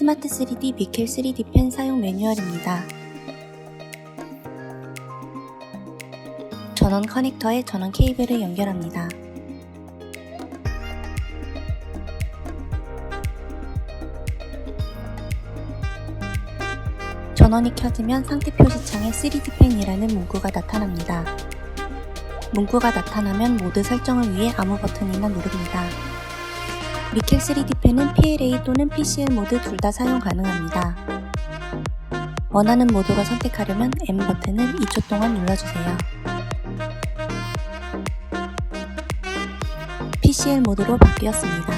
스마트 3D 미켈 3D 펜 사용 매뉴얼입니다. 전원 커넥터에 전원 케이블을 연결합니다. 전원이 켜지면 상태 표시창에 3D 펜이라는 문구가 나타납니다. 문구가 나타나면 모드 설정을 위해 아무 버튼이나 누릅니다. 미켈 3D 펜은 PLA 또는 PCL 모드 둘 다 사용 가능합니다. 원하는 모드로 선택하려면 M 버튼을 2초 동안 눌러주세요. PCL 모드로 바뀌었습니다.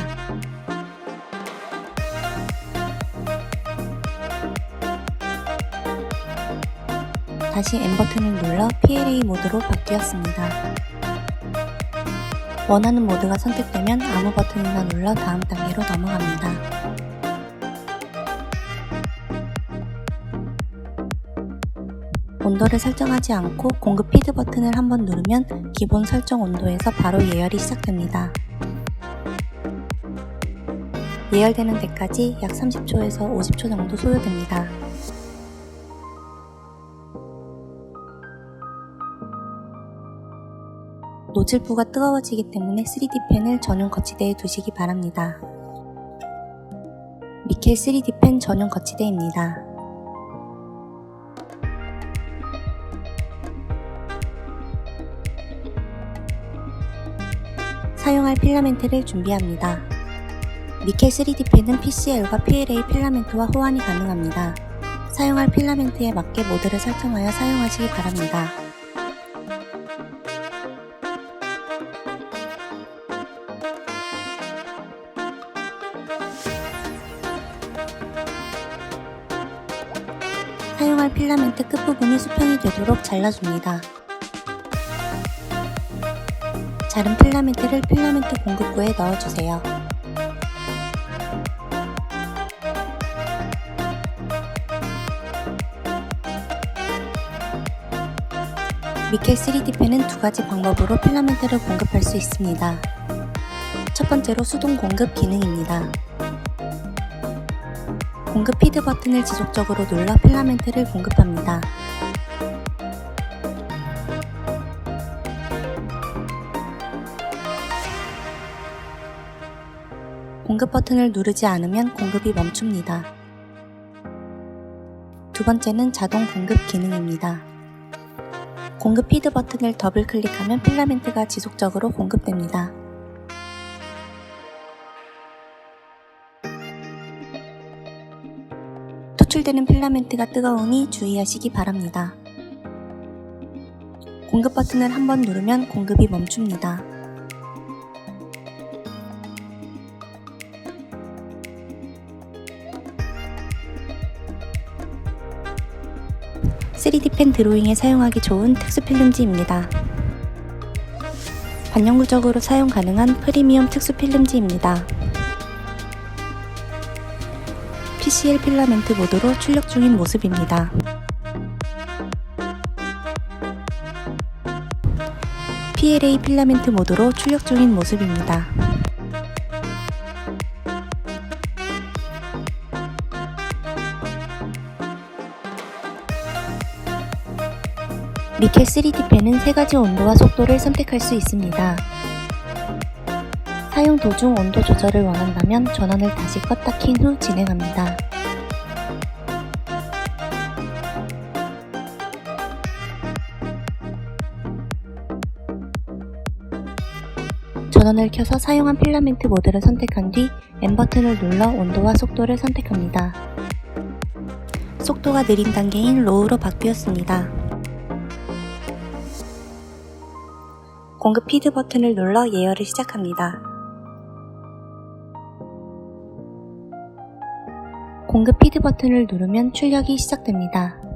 다시 M 버튼을 눌러 PLA 모드로 바뀌었습니다. 원하는 모드가 선택되면 아무 버튼이나 눌러 다음 단계로 넘어갑니다. 온도를 설정하지 않고 공급 피드 버튼을 한번 누르면 기본 설정 온도에서 바로 예열이 시작됩니다. 예열되는 데까지 약 30초에서 50초 정도 소요됩니다. 노즐부가 뜨거워지기 때문에 3D 펜을 전용 거치대에 두시기 바랍니다. 미켈 3D 펜 전용 거치대입니다. 사용할 필라멘트를 준비합니다. 미켈 3D 펜은 PCL과 PLA 필라멘트와 호환이 가능합니다. 사용할 필라멘트에 맞게 모드를 설정하여 사용하시기 바랍니다. 사용할 필라멘트 끝부분이 수평이 되도록 잘라줍니다. 자른 필라멘트를 필라멘트 공급구에 넣어주세요. 미켈 3D 펜은 두 가지 방법으로 필라멘트를 공급할 수 있습니다. 첫 번째로 수동 공급 기능입니다. 공급 피드 버튼을 지속적으로 눌러 필라멘트를 공급합니다. 공급 버튼을 누르지 않으면 공급이 멈춥니다. 두 번째는 자동 공급 기능입니다. 공급 피드 버튼을 더블 클릭하면 필라멘트가 지속적으로 공급됩니다. 토출되는 필라멘트가 뜨거우니 주의하시기 바랍니다. 공급 버튼을 한번 누르면 공급이 멈춥니다. (3D) 펜 드로잉에 사용하기 좋은 특수 필름지입니다. 반영구적으로 사용 가능한 프리미엄 특수 필름지입니다. PCL 필라멘트 모드로 출력 중인 모습입니다. PLA 필라멘트 모드로 출력 중인 모습입니다. 미켈 3D 펜은 세 가지 온도와 속도를 선택할 수 있습니다. 사용 도중 온도 조절을 원한다면 전원을 다시 껐다 킨 후 진행합니다. 전원을 켜서 사용한 필라멘트 모드를 선택한 뒤 M 버튼을 눌러 온도와 속도를 선택합니다. 속도가 느린 단계인 로우로 바뀌었습니다. 공급 피드 버튼을 눌러 예열을 시작합니다. 공급 피드 버튼을 누르면 출력이 시작됩니다.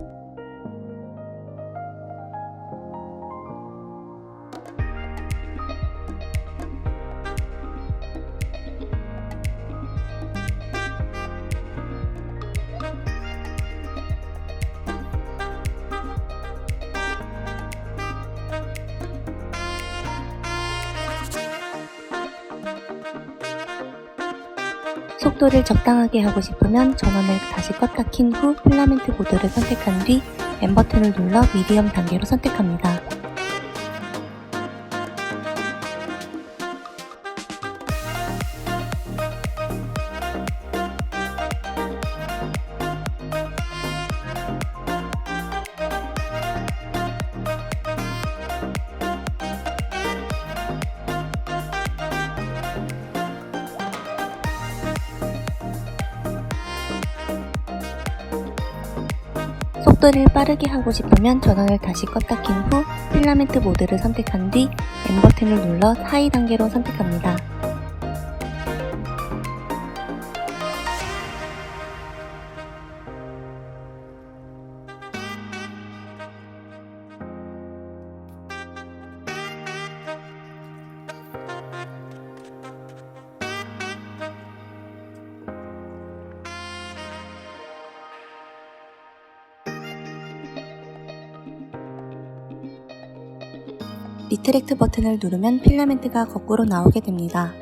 속도를 적당하게 하고 싶으면 전원을 다시 껐다 킨 후 필라멘트 보드를 선택한 뒤 M 버튼을 눌러 미디엄 단계로 선택합니다. 속도를 빠르게 하고 싶으면 전원을 다시 껐다 킨 후 필라멘트 모드를 선택한 뒤 M 버튼을 눌러 하이 단계로 선택합니다. 리트렉트 버튼을 누르면 필라멘트가 거꾸로 나오게 됩니다.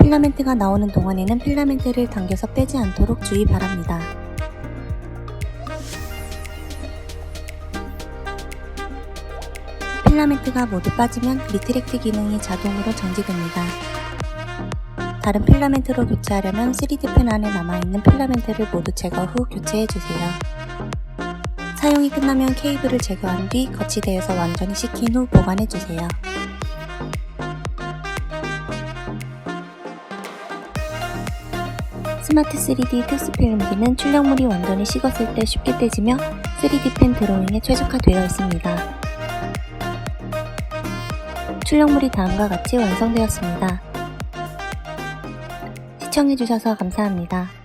필라멘트가 나오는 동안에는 필라멘트를 당겨서 빼지 않도록 주의 바랍니다. 필라멘트가 모두 빠지면 리트렉트 기능이 자동으로 정지됩니다. 다른 필라멘트로 교체하려면 3D 펜 안에 남아있는 필라멘트를 모두 제거 후 교체해주세요. 사용이 끝나면 케이블을 제거한 뒤 거치대에서 완전히 식힌 후 보관해주세요. 스마트 3D 특수 필름기는 출력물이 완전히 식었을 때 쉽게 떼지며 3D 펜 드로잉에 최적화되어 있습니다. 출력물이 다음과 같이 완성되었습니다. 시청해주셔서 감사합니다.